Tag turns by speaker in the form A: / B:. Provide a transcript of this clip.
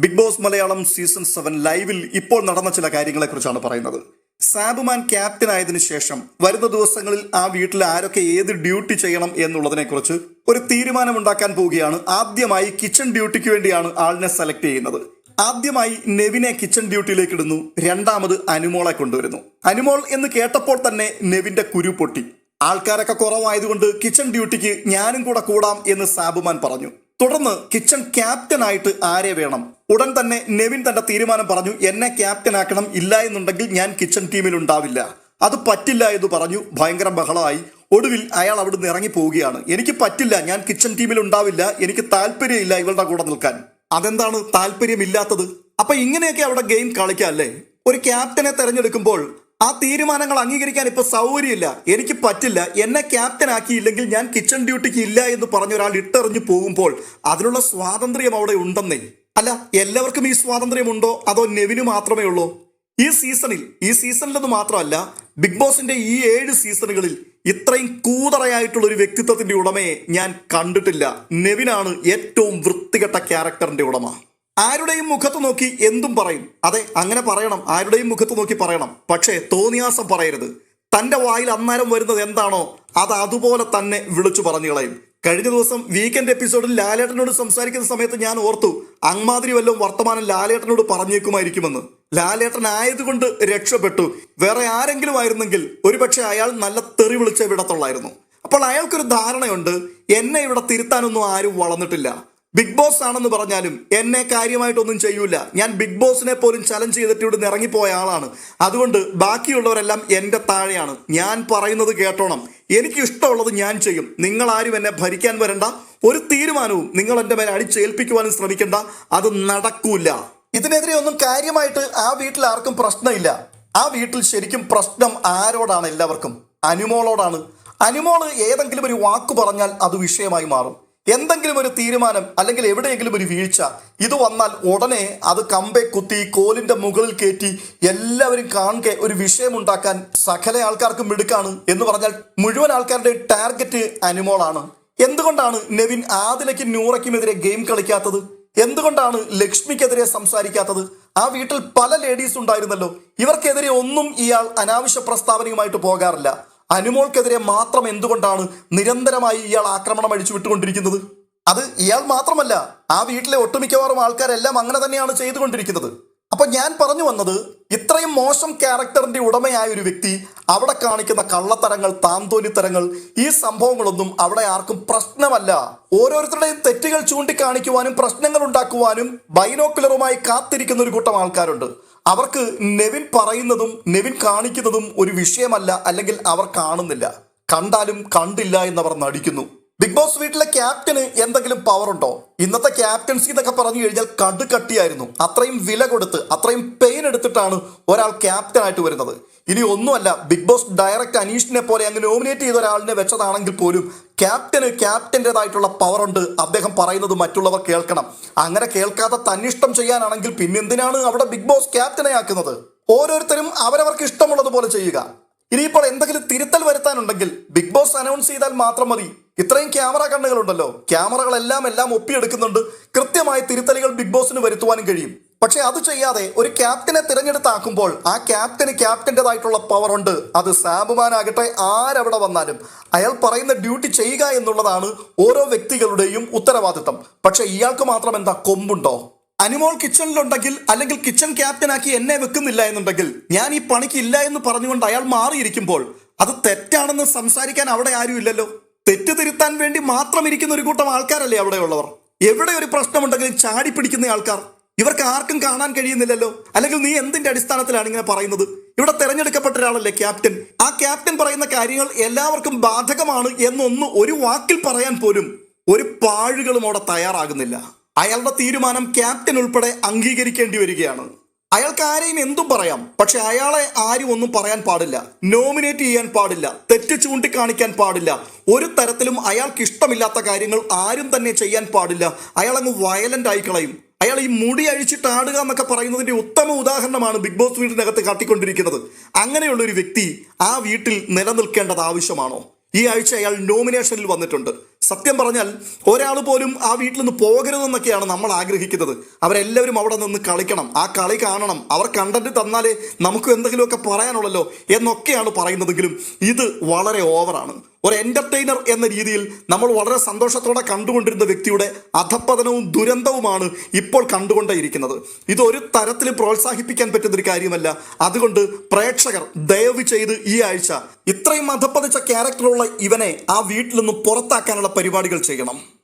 A: Big boss Malayalam season seven ലൈവിൽ ഇപ്പോൾ നടന്ന ചില കാര്യങ്ങളെക്കുറിച്ചാണ് പറയുന്നത്. സാബുമാൻ ക്യാപ്റ്റൻ ആയതിനു ശേഷം വരുന്ന ദിവസങ്ങളിൽ ആ വീട്ടിൽ ആരൊക്കെ ഏത് ഡ്യൂട്ടി ചെയ്യണം എന്നുള്ളതിനെക്കുറിച്ച് ഒരു തീരുമാനമുണ്ടാക്കാൻ പോവുകയാണ്. ആദ്യമായി കിച്ചൺ ഡ്യൂട്ടിക്ക് വേണ്ടിയാണ് ആളിനെ സെലക്ട് ചെയ്യുന്നത്. ആദ്യമായി നെവിനെ കിച്ചൺ ഡ്യൂട്ടിയിലേക്ക് ഇടുന്നു. രണ്ടാമത് അനുമോളെ കൊണ്ടുവരുന്നു. അനുമോൾ എന്ന് കേട്ടപ്പോൾ തന്നെ നെവിന്റെ കുരു പൊട്ടി. ആൾക്കാരൊക്കെ കുറവായതുകൊണ്ട് കിച്ചൺ ഡ്യൂട്ടിക്ക് ഞാനും കൂടെ കൂടാം എന്ന് സാബുമാൻ പറഞ്ഞു. തുടർന്ന് കിച്ചൺ ക്യാപ്റ്റൻ ആയിട്ട് ആരെ വേണം? ഉടൻ തന്നെ നെവിൻ തന്റെ തീരുമാനം പറഞ്ഞു എന്നെ ക്യാപ്റ്റൻ ആക്കണം ഇല്ല എന്നുണ്ടെങ്കിൽ ഞാൻ കിച്ചൺ ടീമിൽ ഉണ്ടാവില്ല. അത് പറ്റില്ല എന്ന് പറഞ്ഞു ഭയങ്കര ബഹളമായി. ഒടുവിൽ അയാൾ അവിടുന്ന് ഇറങ്ങി പോവുകയാണ് എനിക്ക് പറ്റില്ല ഞാൻ കിച്ചൺ ടീമിൽ ഉണ്ടാവില്ല എനിക്ക് താല്പര്യമില്ല ഇവളുടെ കൂടെ നിൽക്കാൻ. അതെന്താണ് താല്പര്യമില്ലാത്തത്? അപ്പൊ ഇങ്ങനെയൊക്കെ അവിടെ ഗെയിം കളിക്കാം ഒരു ക്യാപ്റ്റനെ തെരഞ്ഞെടുക്കുമ്പോൾ ആ തീരുമാനങ്ങൾ അംഗീകരിക്കാൻ ഇപ്പൊ സൗകര്യമില്ല. എനിക്ക് പറ്റില്ല എന്നെ ക്യാപ്റ്റൻ ആക്കിയില്ലെങ്കിൽ ഞാൻ കിച്ചൺ ഡ്യൂട്ടിക്ക് ഇല്ല എന്ന് പറഞ്ഞ ഒരാൾ ഇട്ടെറിഞ്ഞു പോകുമ്പോൾ അതിനുള്ള സ്വാതന്ത്ര്യം അവിടെ ഉണ്ടെന്നേ. അല്ല എല്ലാവർക്കും ഈ സ്വാതന്ത്ര്യമുണ്ടോ അതോ നെവിന് മാത്രമേ ഉള്ളൂ? ഈ സീസണിൽ ഈ സീസണിലെന്ന് മാത്രമല്ല ബിഗ് ബോസിന്റെ ഈ ഏഴ് സീസണുകളിൽ ഇത്രയും കൂതറയായിട്ടുള്ള ഒരു വ്യക്തിത്വത്തിന്റെ ഉടമയെ ഞാൻ കണ്ടിട്ടില്ല. നെവിനാണ് ഏറ്റവും വൃത്തികെട്ട ക്യാരക്ടറിന്റെ ഉടമ. ആരുടെയും മുഖത്ത് നോക്കി എന്തും പറയും. അതെ അങ്ങനെ പറയണം. ആരുടെയും മുഖത്ത് നോക്കി പറയണം. പക്ഷേ തോന്നിയാസം പറയരുത്. തന്റെ വായിൽ അന്നേരം വരുന്നത് എന്താണോ അത് അതുപോലെ തന്നെ വിളിച്ചു പറഞ്ഞു കളയും. കഴിഞ്ഞ ദിവസം വീക്കെൻഡ് എപ്പിസോഡിൽ ലാലേട്ടനോട് സംസാരിക്കുന്ന സമയത്ത് ഞാൻ ഓർത്തു അങ്മാതിരി വല്ലതും വർത്തമാനം ലാലേട്ടനോട് പറഞ്ഞേക്കുമായിരിക്കുമെന്ന്. ലാലേട്ടൻ ആയതുകൊണ്ട് രക്ഷപ്പെട്ടു. വേറെ ആരെങ്കിലും ആയിരുന്നെങ്കിൽ ഒരുപക്ഷെ അയാൾ നല്ല തെറി വിളിച്ച വിടത്തുള്ളായിരുന്നു. അപ്പോൾ അയാൾക്കൊരു ധാരണയുണ്ട് എന്നെ ഇവിടെ തിരുത്താനൊന്നും ആരും വളർന്നിട്ടില്ല. ബിഗ് ബോസ് ആണെന്ന് പറഞ്ഞാലും എന്നെ കാര്യമായിട്ടൊന്നും ചെയ്യൂല. ഞാൻ ബിഗ് ബോസിനെ പോലും ചലഞ്ച് ചെയ്തിട്ട് ഇവിടുന്ന് ഇറങ്ങിപ്പോയ ആളാണ്. അതുകൊണ്ട് ബാക്കിയുള്ളവരെല്ലാം എന്റെ താഴെയാണ്. ഞാൻ പറയുന്നത് കേട്ടോണം. എനിക്ക് ഇഷ്ടമുള്ളത് ഞാൻ ചെയ്യും. നിങ്ങൾ ആരും എന്നെ ഭരിക്കാൻ വരണ്ട. ഒരു തീരുമാനവും നിങ്ങൾ എന്റെ മേലെ അടിച്ചേൽപ്പിക്കുവാനും ശ്രമിക്കണ്ട. അത് നടക്കൂല. ഇതിനെതിരെ ഒന്നും കാര്യമായിട്ട് ആ വീട്ടിൽ ആർക്കും പ്രശ്നമില്ല. ആ വീട്ടിൽ ശരിക്കും പ്രശ്നം ആരോടാണ്? എല്ലാവർക്കും. അനുമോളോടാണ്. അനുമോൾ ഏതെങ്കിലും ഒരു വാക്ക് പറഞ്ഞാൽ അത് വിഷയമായി മാറും. എന്തെങ്കിലും ഒരു തീരുമാനം അല്ലെങ്കിൽ എവിടെയെങ്കിലും ഒരു വീഴ്ച ഇത് വന്നാൽ ഉടനെ അത് കമ്പെ കുത്തി കോലിന്റെ മുകളിൽ കയറ്റി എല്ലാവരും കാണുക ഒരു വിഷയമുണ്ടാക്കാൻ സകല ആൾക്കാർക്കും മിടുക്കാണ് എന്ന് പറഞ്ഞാൽ മുഴുവൻ ആൾക്കാരുടെ ടാർഗറ്റ് അനുമോളാണ് എന്തുകൊണ്ടാണ് നെവിൻ ആദിലയ്ക്കും നൂറയ്ക്കുമെതിരെ ഗെയിം കളിക്കാത്തത്? എന്തുകൊണ്ടാണ് ലക്ഷ്മിക്കെതിരെ സംസാരിക്കാത്തത്? ആ വീട്ടിൽ പല ലേഡീസ് ഉണ്ടായിരുന്നല്ലോ. ഇവർക്കെതിരെ ഒന്നും ഇയാൾ അനാവശ്യ പ്രസ്താവനയുമായിട്ട് പോകാറില്ല. അനുമോൾക്കെതിരെ മാത്രം എന്തുകൊണ്ടാണ് നിരന്തരമായി ഇയാൾ ആക്രമണം അഴിച്ചു വിട്ടുകൊണ്ടിരിക്കുന്നത്? അത് ഇയാൾ മാത്രമല്ല ആ വീട്ടിലെ ഒട്ടുമിക്കവാറും ആൾക്കാരെല്ലാം അങ്ങനെ തന്നെയാണ് ചെയ്തുകൊണ്ടിരിക്കുന്നത്. അപ്പൊ ഞാൻ പറഞ്ഞു വന്നത് ഇത്രയും മോശം ക്യാരക്ടറിന്റെ ഉടമയായ ഒരു വ്യക്തി അവിടെ കാണിക്കുന്ന കള്ളത്തരങ്ങൾ താന്തോലിത്തരങ്ങൾ ഈ സംഭവങ്ങളൊന്നും അവിടെ ആർക്കും പ്രശ്നമല്ല. ഓരോരുത്തരുടെയും തെറ്റുകൾ ചൂണ്ടിക്കാണിക്കുവാനും പ്രശ്നങ്ങൾ ഉണ്ടാക്കുവാനും ബൈനോക്കുലറുമായി കാത്തിരിക്കുന്ന ഒരു കൂട്ടം ആൾക്കാരുണ്ട്. അവർക്ക് നെവിൻ പറയുന്നതും നെവിൻ കാണിക്കുന്നതും ഒരു വിഷയമല്ല അല്ലെങ്കിൽ അവർ കാണുന്നില്ല. കണ്ടാലും കണ്ടില്ല എന്നവർ നടിക്കുന്നു. ബിഗ് ബോസ് വീട്ടിലെ ക്യാപ്റ്റന് എന്തെങ്കിലും പവർ ഉണ്ടോ? ഇന്നത്തെ ക്യാപ്റ്റൻസി എന്നൊക്കെ പറഞ്ഞു കഴിഞ്ഞാൽ കടുകട്ടിയായിരുന്നു. അത്രയും വില കൊടുത്ത് അത്രയും പെയിൻ എടുത്തിട്ടാണ് ഒരാൾ ക്യാപ്റ്റൻ ആയിട്ട് വരുന്നത്. ഇനി ഒന്നുമല്ല ബിഗ് ബോസ് ഡയറക്റ്റ് അനീഷിനെ പോലെ അങ്ങ് നോമിനേറ്റ് ചെയ്ത ഒരാളിനെ വെച്ചതാണെങ്കിൽ പോലും ക്യാപ്റ്റന് ക്യാപ്റ്റന്റെതായിട്ടുള്ള പവറുണ്ട്. അദ്ദേഹം പറയുന്നത് മറ്റുള്ളവർ കേൾക്കണം. അങ്ങനെ കേൾക്കാതെ തന്നിഷ്ടം ചെയ്യാനാണെങ്കിൽ പിന്നെന്തിനാണ് അവിടെ ബിഗ് ബോസ് ക്യാപ്റ്റനെ ആക്കുന്നത്? ഓരോരുത്തരും അവരവർക്ക് ഇഷ്ടമുള്ളതുപോലെ ചെയ്യുക. ഇനിയിപ്പോൾ എന്തെങ്കിലും തിരുത്തൽ വരുത്താനുണ്ടെങ്കിൽ ബിഗ് ബോസ് അനൗൺസ് ചെയ്താൽ മാത്രം മതി. ഇത്രയും ക്യാമറ കണ്ണുകളുണ്ടല്ലോ. ക്യാമറകളെല്ലാം എല്ലാം ഒപ്പിയെടുക്കുന്നുണ്ട്. കൃത്യമായി തിരുത്തലുകൾ ബിഗ് ബോസിന് വരുത്തുവാനും കഴിയും. പക്ഷെ അത് ചെയ്യാതെ ഒരു ക്യാപ്റ്റനെ തിരഞ്ഞെടുത്താക്കുമ്പോൾ ആ ക്യാപ്റ്റന് ക്യാപ്റ്റന്റെതായിട്ടുള്ള പവർ ഉണ്ട് അത് സാബുമാനാകട്ടെ ആരവിടെ വന്നാലും. അയാൾ പറയുന്ന ഡ്യൂട്ടി ചെയ്യുക എന്നുള്ളതാണ് ഓരോ വ്യക്തികളുടെയും ഉത്തരവാദിത്തം. പക്ഷെ ഇയാൾക്ക് മാത്രം എന്താ കൊമ്പുണ്ടോ? അനിമോൾ കിച്ചണിലുണ്ടെങ്കിൽ അല്ലെങ്കിൽ കിച്ചൺ ക്യാപ്റ്റനാക്കി എന്നെ വെക്കുന്നില്ല എന്നുണ്ടെങ്കിൽ ഞാൻ ഈ പണിക്ക് ഇല്ല എന്ന് പറഞ്ഞുകൊണ്ട് അയാൾ മാറിയിരിക്കുമ്പോൾ അത് തെറ്റാണെന്ന് സംസാരിക്കാൻ അവിടെ ആരും ഇല്ലല്ലോ. തെറ്റ് തിരുത്താൻ വേണ്ടി മാത്രം ഇരിക്കുന്ന ഒരു കൂട്ടം ആൾക്കാരല്ലേ അവിടെയുള്ളവർ. എവിടെ ഒരു പ്രശ്നമുണ്ടെങ്കിലും ചാടി പിടിക്കുന്ന ആൾക്കാർ. ഇവർക്ക് ആർക്കും കാണാൻ കഴിയുന്നില്ലല്ലോ. അല്ലെങ്കിൽ നീ എന്തിന്റെ അടിസ്ഥാനത്തിലാണ് ഇങ്ങനെ പറയുന്നത്? ഇവിടെ തെരഞ്ഞെടുക്കപ്പെട്ട ഒരാളല്ലേ ക്യാപ്റ്റൻ. ആ ക്യാപ്റ്റൻ പറയുന്ന കാര്യങ്ങൾ എല്ലാവർക്കും ബാധകമാണ് എന്നൊന്ന് ഒരു വാക്കിൽ പറയാൻ പോലും ഒരു പാഴുകളും അവിടെ തയ്യാറാകുന്നില്ല. അയാളുടെ തീരുമാനം ക്യാപ്റ്റൻ ഉൾപ്പെടെ അംഗീകരിക്കേണ്ടി വരികയാണ്. അയാൾക്ക് ആരെയും എന്തും പറയാം. പക്ഷെ അയാളെ ആരും ഒന്നും പറയാൻ പാടില്ല. നോമിനേറ്റ് ചെയ്യാൻ പാടില്ല. തെറ്റ് ചൂണ്ടിക്കാണിക്കാൻ പാടില്ല. ഒരു തരത്തിലും അയാൾക്ക് ഇഷ്ടമില്ലാത്ത കാര്യങ്ങൾ ആരും തന്നെ ചെയ്യാൻ പാടില്ല. അയാൾ അങ്ങ് വയലന്റ് ആയി കളയും. അയാൾ ഈ മുടി അഴിച്ചിട്ടാടുക എന്നൊക്കെ പറയുന്നതിന്റെ ഉത്തമ ഉദാഹരണമാണ് ബിഗ് ബോസ് വീടിനകത്ത് കാട്ടിക്കൊണ്ടിരിക്കുന്നത്. അങ്ങനെയുള്ള ഒരു വ്യക്തി ആ വീട്ടിൽ നിലനിൽക്കേണ്ടത് ആവശ്യമാണോ? ഈ ആഴ്ച അയാൾ നോമിനേഷനിൽ വന്നിട്ടുണ്ട്. സത്യം പറഞ്ഞാൽ ഒരാൾ പോലും ആ വീട്ടിൽ നിന്ന് പോകരുതെന്നൊക്കെയാണ് നമ്മൾ ആഗ്രഹിക്കുന്നത്. അവരെല്ലാവരും അവിടെ നിന്ന് കളിക്കണം. ആ കളി കാണണം. അവർ കണ്ടന്റ് തന്നാലേ നമുക്ക് എന്തെങ്കിലുമൊക്കെ പറയാനുള്ളല്ലോ എന്നൊക്കെയാണ് പറയുന്നതെങ്കിലും ഇത് വളരെ ഓവറാണ് ഒരു എന്റർടൈനർ എന്ന രീതിയിൽ നമ്മൾ വളരെ സന്തോഷത്തോടെ കണ്ടുകൊണ്ടിരുന്ന വ്യക്തിയുടെ അധപ്പതനവും ദുരന്തവുമാണ് ഇപ്പോൾ കണ്ടുകൊണ്ടേയിരിക്കുന്നത്. ഇത് ഒരു തരത്തിലും പ്രോത്സാഹിപ്പിക്കാൻ പറ്റുന്നൊരു കാര്യമല്ല. അതുകൊണ്ട് പ്രേക്ഷകർ ദയവ് ചെയ്ത് ഈ ആഴ്ച ഇത്രയും അധപ്പതിച്ച ക്യാരക്ടറുള്ള ഇവനെ ആ വീട്ടിൽ നിന്ന് പുറത്താക്കാനുള്ള പരിപാടികൾ ചെയ്യണം.